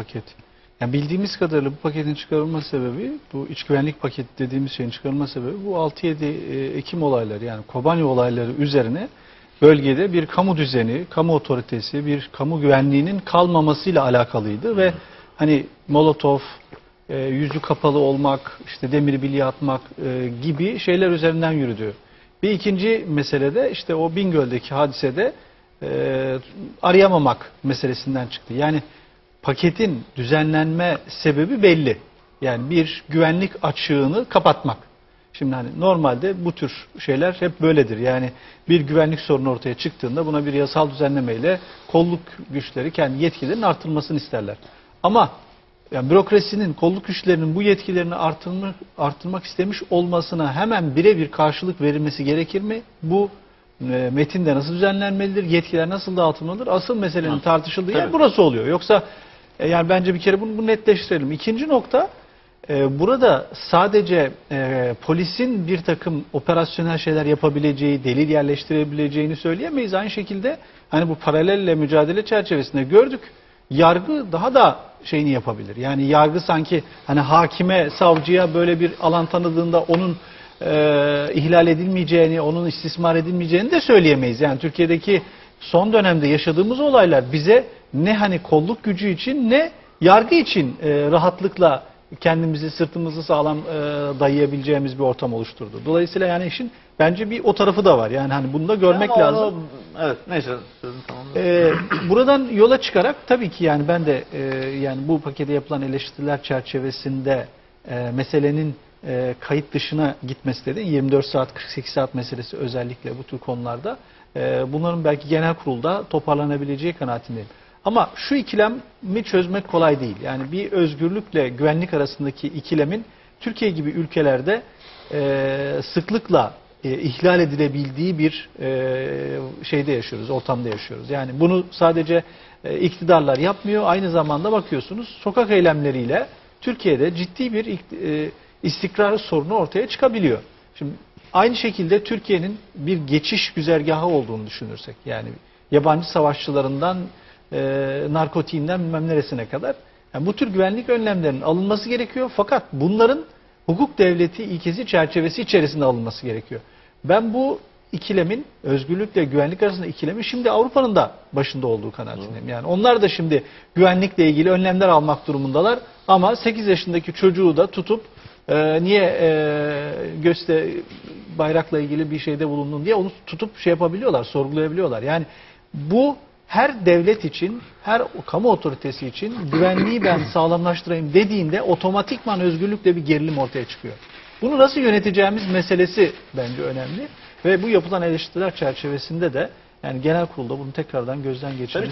paket. Yani bildiğimiz kadarıyla bu paketin çıkarılma sebebi, bu iç güvenlik paketi dediğimiz şeyin çıkarılma sebebi bu 6-7 e, Ekim olayları yani Kobani olayları üzerine bölgede bir kamu düzeni, kamu otoritesi, bir kamu güvenliğinin kalmamasıyla alakalıydı ve hani Molotov, e, yüzü kapalı olmak, işte demir bilye atmak e, gibi şeyler üzerinden yürüdü. Bir ikinci mesele de işte o Bingöl'deki hadisede e, arayamamak meselesinden çıktı. Yani paketin düzenlenme sebebi belli. Yani bir güvenlik açığını kapatmak. Şimdi hani normalde bu tür şeyler hep böyledir. Yani bir güvenlik sorunu ortaya çıktığında buna bir yasal düzenlemeyle kolluk güçleri kendi yetkilerinin artırılmasını isterler. Ama yani bürokrasinin, kolluk güçlerinin bu yetkilerini artırmak, artırmak istemiş olmasına hemen birebir karşılık verilmesi gerekir mi? Bu e, metinde nasıl düzenlenmelidir? Yetkiler nasıl dağıtılmalıdır? Asıl meselenin tartışıldığı yer burası oluyor. Yoksa e, yani bence bir kere bunu, bunu netleştirelim. İkinci nokta e, burada sadece e, polisin bir takım operasyonel şeyler yapabileceği, delil yerleştirebileceğini söyleyemeyiz. Aynı şekilde hani bu paralelle mücadele çerçevesinde gördük. Yargı daha da şeyini yapabilir. Yani yargı sanki hani hakime, savcıya böyle bir alan tanıdığında onun e, ihlal edilmeyeceğini, onun istismar edilmeyeceğini de söyleyemeyiz. Yani Türkiye'deki son dönemde yaşadığımız olaylar bize ne hani kolluk gücü için ne yargı için e, rahatlıkla kendimizi sırtımızı sağlam e, dayayabileceğimiz bir ortam oluşturdu. Dolayısıyla yani işin bence bir o tarafı da var. Yani hani bunu da görmek Ama lazım. evet neyse. tamamla. Ee, buradan yola çıkarak tabii ki yani ben de e, yani bu pakete yapılan eleştiriler çerçevesinde e, meselenin e, kayıt dışına gitmesi dedi. 24 saat 48 saat meselesi özellikle bu tür konularda e, bunların belki genel kurulda toparlanabileceği kanaatindeyim. Ama şu ikilemi çözmek kolay değil. Yani bir özgürlükle güvenlik arasındaki ikilemin Türkiye gibi ülkelerde e, sıklıkla e, ihlal edilebildiği bir e, şeyde yaşıyoruz, ortamda yaşıyoruz. Yani bunu sadece e, iktidarlar yapmıyor. Aynı zamanda bakıyorsunuz sokak eylemleriyle Türkiye'de ciddi bir e, istikrar sorunu ortaya çıkabiliyor. Şimdi aynı şekilde Türkiye'nin bir geçiş güzergahı olduğunu düşünürsek yani yabancı savaşçılarından e, narkotiğinden bilmem neresine kadar yani bu tür güvenlik önlemlerinin alınması gerekiyor. Fakat bunların hukuk devleti ilkesi çerçevesi içerisinde alınması gerekiyor. Ben bu ikilemin özgürlükle güvenlik arasında ikilemin şimdi Avrupa'nın da başında olduğu kanaatindeyim. Yani onlar da şimdi güvenlikle ilgili önlemler almak durumundalar ama 8 yaşındaki çocuğu da tutup e, niye e, göste bayrakla ilgili bir şeyde bulundun diye onu tutup şey yapabiliyorlar, sorgulayabiliyorlar. Yani bu her devlet için, her kamu otoritesi için güvenliği ben sağlamlaştırayım dediğinde otomatikman özgürlükle bir gerilim ortaya çıkıyor. Bunu nasıl yöneteceğimiz meselesi bence önemli ve bu yapılan eleştiriler çerçevesinde de yani genel kurulda bunu tekrardan gözden geçirmesi